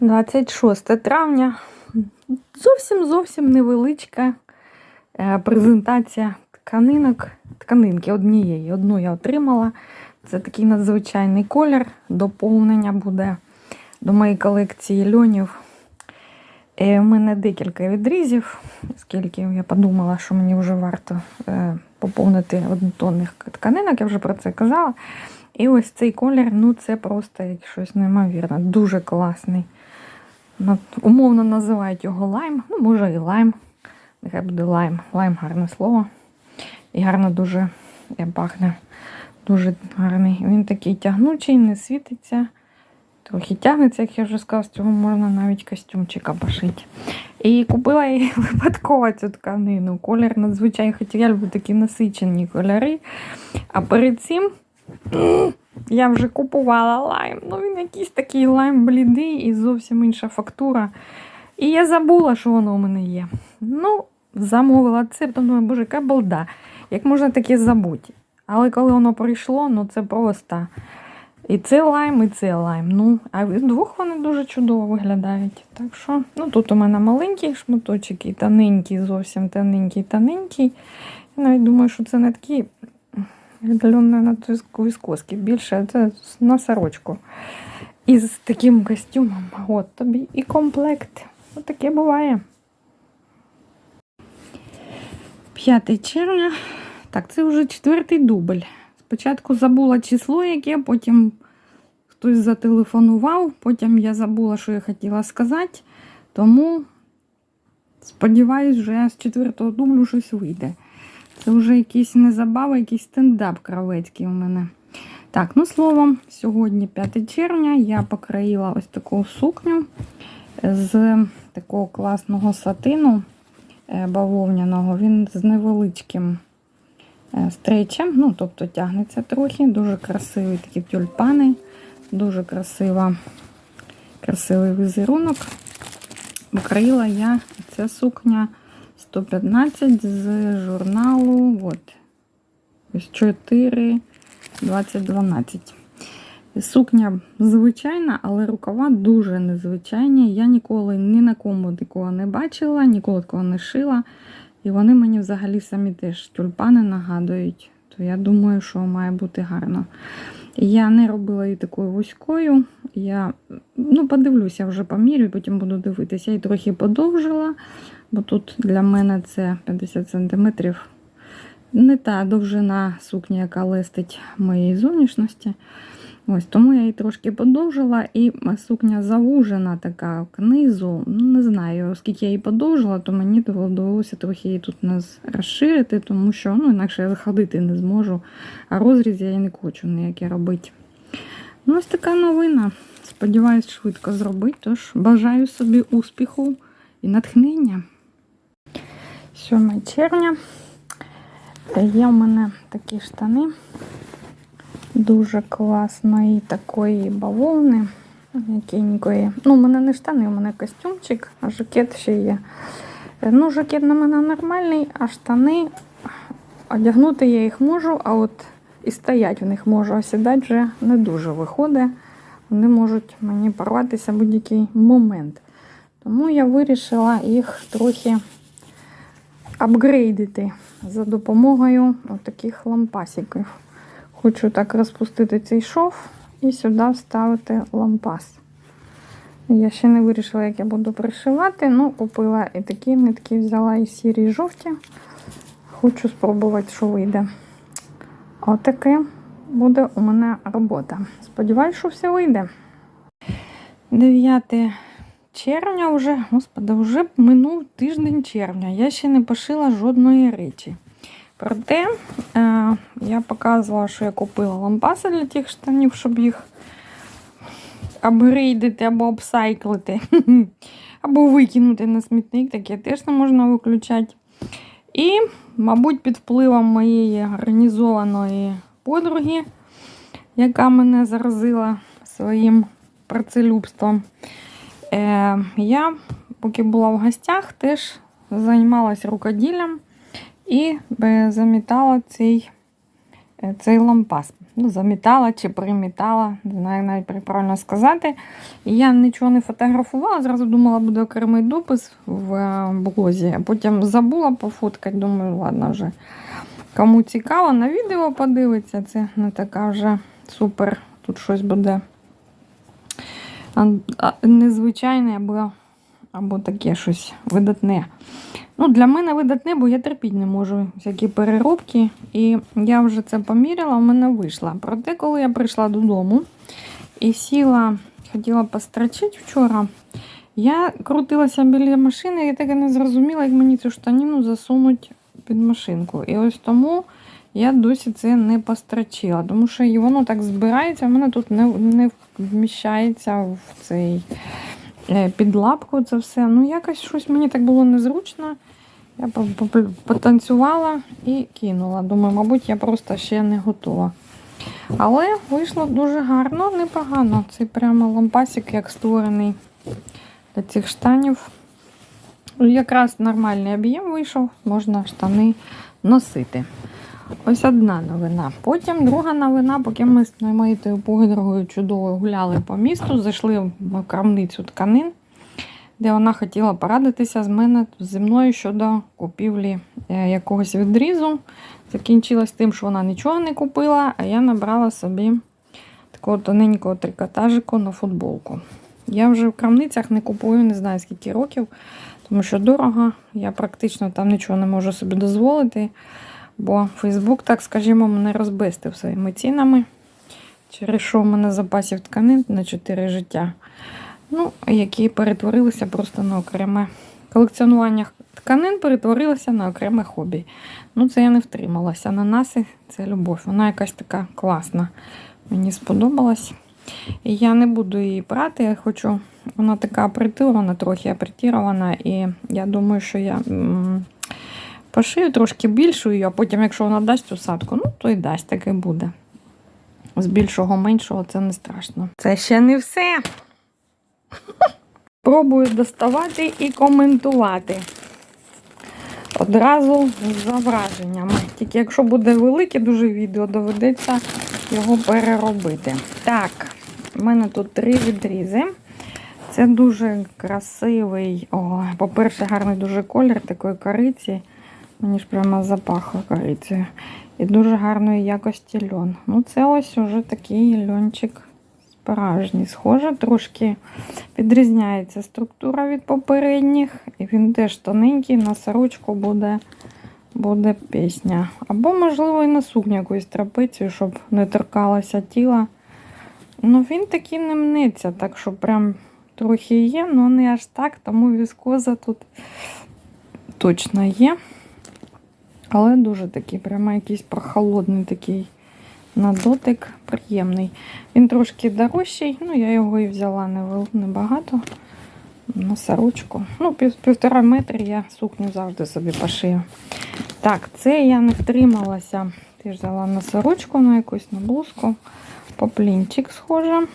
26 травня. Зовсім зовсім невеличка е, презентація тканинок. Тканинки однієї. Одну я отримала. Це такий надзвичайний колір. Доповнення буде до моєї колекції льонів. Е, У мене декілька відрізів, оскільки я подумала, що мені вже варто е, поповнити однотонних тканинок, я вже про це казала. І ось цей колір, ну це просто щось неймовірне, дуже класний. Умовно називають його лайм, ну, може і лайм. Нехай буде лайм. Лайм гарне слово. І гарно дуже пахне. Дуже гарний. Він такий тягнучий, не світиться. Трохи тягнеться, як я вже сказала, з цього можна навіть костюмчика пошити. І купила я випадково цю тканину. Колір надзвичайно, хоча я люблю такі насичені кольори. А перед цим я вже купувала лайм. Ну, він якийсь такий лайм блідий і зовсім інша фактура. І я забула, що воно у мене є. Ну, замовила це, думаю, боже, яка балда. Як можна таке забути? Але коли воно прийшло, ну це просто. І це лайм, і це лайм. Ну, а вдвох вони дуже чудово виглядають. Так що, ну тут у мене маленький шматочок і тоненький, зовсім тоненький, тоненький. Я навіть думаю, що це не такі льон на віскоски. Більше це на сорочку. І з таким костюмом. От тобі і комплект. От таке буває. 5 червня. Так, це вже четвертий дубль. Спочатку забула число, яке, потім хтось зателефонував, потім я забула, що я хотіла сказати. Тому, сподіваюсь, вже з четвертого дублю щось вийде. Це вже якийсь не забава, якийсь стендап кравецький у мене. Так, ну словом, сьогодні 5 червня я покроїла ось таку сукню з такого класного сатину е, бавовняного. Він з невеличким е, стречем, ну, тобто тягнеться трохи. Дуже красиві такі тюльпани, дуже красива, красивий візерунок. Покроїла я ця сукня 115 з журналу. От. 4, 2012. Сукня звичайна, але рукава дуже незвичайні. Я ніколи ні на кому такого не бачила, ніколи такого не шила. І вони мені взагалі самі теж тюльпани нагадують. То я думаю, що має бути гарно. Я не робила її такою вузькою. Я ну, подивлюся, вже помірю, потім буду дивитися. Я її трохи подовжила, бо тут для мене це 50 см. Не та довжина сукні, яка лестить моєї зовнішності. Ось Тому я її трошки подовжила, і сукня завужена така книзу. Не знаю, оскільки я її подовжила, то мені довелося трохи її тут розширити, тому що ну, інакше я заходити не зможу. А розріз я і не хочу ніякий робити. Ну, ось така новина. Сподіваюсь, швидко зробити. Тож бажаю собі успіху і натхнення. 7 червня. Є у мене такі штани дуже класної такої бавовни. Якенької. Ну, у мене не штани, у мене костюмчик, а жакет ще є. Ну, жакет на мене нормальний, а штани одягнути я їх можу, а от і стоять в них можу, а сідати вже не дуже виходить. Вони можуть мені порватися будь-який момент. Тому я вирішила їх трохи апгрейдити за допомогою таких лампасиків. Хочу так розпустити цей шов і сюди вставити лампас. Я ще не вирішила, як я буду пришивати. Ну, купила і такі нитки, взяла і сірі, і жовті. Хочу спробувати, що вийде. Отаке буде у мене робота. Сподіваюсь, що все вийде. 9 червня вже, господи, вже минув тиждень червня. Я ще не пошила жодної речі. Проте е, я показувала, що я купила лампаси для тих штанів, щоб їх апгрейдити або обсайклити, або викинути на смітник, таке теж не можна виключати. І, мабуть, під впливом моєї організованої подруги, яка мене заразила своїм працелюбством, е, я, поки була в гостях, теж займалася рукоділлям. І замітала цей е, цей лампас. Ну, замітала чи примітала, не знаю навіть правильно сказати. І я нічого не фотографувала, зразу думала, буде окремий допис в е, блозі, а потім забула пофоткати, думаю, ладно вже. Кому цікаво, на відео подивиться, це не така вже супер. Тут щось буде незвичайне або, або таке щось видатне. Ну, для мене видатне, бо я терпіти не можу всякі переробки. І я вже це поміряла, в мене вийшла. Проте, коли я прийшла додому і сіла, хотіла построчити вчора, я крутилася біля машини і так і не зрозуміла, як мені цю штаніну засунуть під машинку. І ось тому я досі це не построчила, тому що і воно так збирається, в мене тут не, не вміщається в цей е, під лапку це все. Ну, якось щось мені так було незручно. Я по- по- потанцювала і кинула. Думаю, мабуть, я просто ще не готова. Але вийшло дуже гарно, непогано. Це прямо лампасик, як створений для цих штанів. Якраз нормальний об'єм вийшов, можна штани носити. Ось одна новина. Потім друга новина, поки ми з моєю подругою чудово гуляли по місту, зайшли в крамницю тканин, де вона хотіла порадитися з мене зі мною щодо купівлі е, якогось відрізу. Закінчилось тим, що вона нічого не купила, а я набрала собі такого тоненького трикотажику на футболку. Я вже в крамницях не купую, не знаю скільки років, тому що дорого. Я практично там нічого не можу собі дозволити. Бо Фейсбук, так скажімо, мене розбестив своїми цінами. Через що в мене запасів тканин на 4 життя. Ну, які перетворилися просто на окреме колекціонування тканин перетворилося на окреме хобі. Ну, це я не втрималася. Ананаси це любов. Вона якась така класна. Мені сподобалась. І я не буду її брати. Я хочу. Вона така притирована, трохи апретірована. І я думаю, що я. Пошию трошки більшою, а потім, якщо вона дасть усадку, ну то й дасть, так і буде. З більшого меншого це не страшно. Це ще не все. Пробую доставати і коментувати. Одразу з зображеннями. Тільки якщо буде велике дуже відео, доведеться його переробити. Так, в мене тут три відрізи. Це дуже красивий, по-перше, гарний дуже колір такої кориці. Мені ж прямо запахло корицею. І дуже гарної якості льон. Ну, це ось уже такий льончик справжній. Схоже, трошки відрізняється структура від попередніх. І він теж тоненький, на сорочку буде, буде пісня. Або, можливо, і на сукню якусь трапецію, щоб не торкалося тіла. Ну, він такий не мнеться, так що прям трохи є, але не аж так, тому віскоза тут точно є. Але дуже такий, прямо якийсь прохолодний такий на дотик, приємний. Він трошки дорожчий, ну я його і взяла небагато. На сорочку. Ну, пів, півтора метри я сукню завжди собі пошию. Так, це я не втрималася. Теж взяла на сорочку, на якусь на блузку. Поплінчик схоже.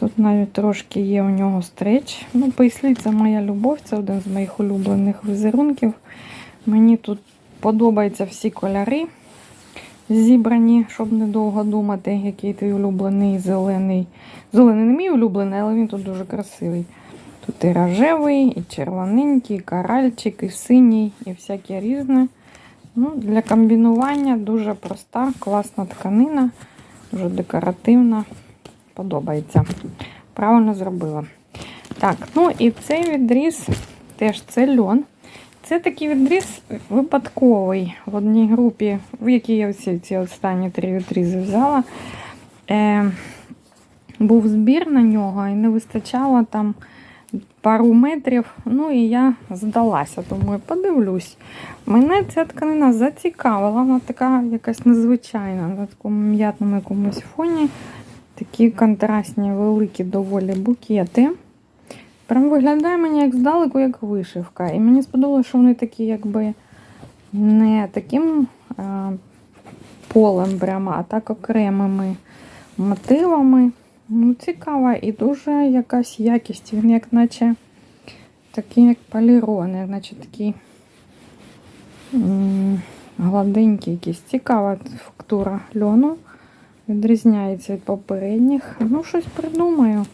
Тут навіть трошки є у нього стреч. Ну, пейслі це моя любов, це один з моїх улюблених візерунків. Мені тут подобаються всі кольори зібрані, щоб недовго думати, який твій улюблений зелений. Зелений не мій улюблений, але він тут дуже красивий. Тут і рожевий, і червоненький, і коральчик, і синій, і всяке різне. Ну, для комбінування дуже проста, класна тканина, дуже декоративна. Подобається. Правильно зробила. Так, ну і цей відріз теж це льон. Це такий відріз випадковий в одній групі, в якій я всі ці останні три відрізи взяла. Е, був збір на нього і не вистачало там пару метрів. Ну і я здалася, думаю, подивлюсь. Мене ця тканина зацікавила, вона така якась незвичайна, на такому м'ятному якомусь фоні. Такі контрастні, великі доволі букети. Прям виглядає мені як здалеку, як вишивка. І мені сподобалося, що вони такі, якби не таким е, полем прямо, а так окремими мотивами. Ну, цікава і дуже якась якість. Він як наче такий, як полірон, як наче такий м, гладенькі якісь. Цікава фактура льону. Відрізняється від попередніх. Ну, щось придумаю.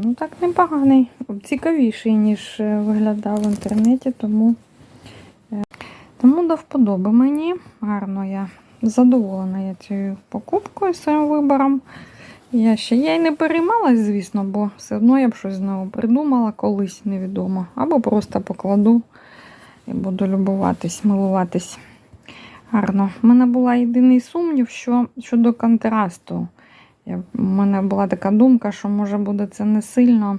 Ну, так непоганий. Цікавіший, ніж е, виглядав в інтернеті, тому, е, тому до вподоби мені. Гарно я задоволена я цією покупкою, своїм вибором. Я ще я й не переймалась, звісно, бо все одно я б щось знову придумала колись невідомо. Або просто покладу і буду любуватись, милуватись. Гарно. У мене була єдиний сумнів, що щодо контрасту. У мене була така думка, що може буде це не сильно.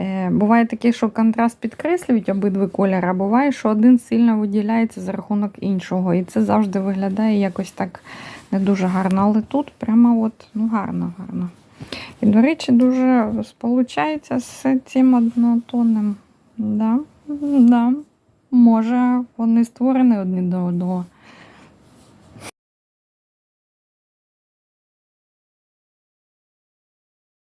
Е, буває таке, що контраст підкреслюють обидві кольори, а буває, що один сильно виділяється за рахунок іншого. І це завжди виглядає якось так не дуже гарно. Але тут прямо от, ну гарно, гарно. І, до речі, дуже сполучається з цим однотонним. Да? Да. Може, вони створені одні до одного.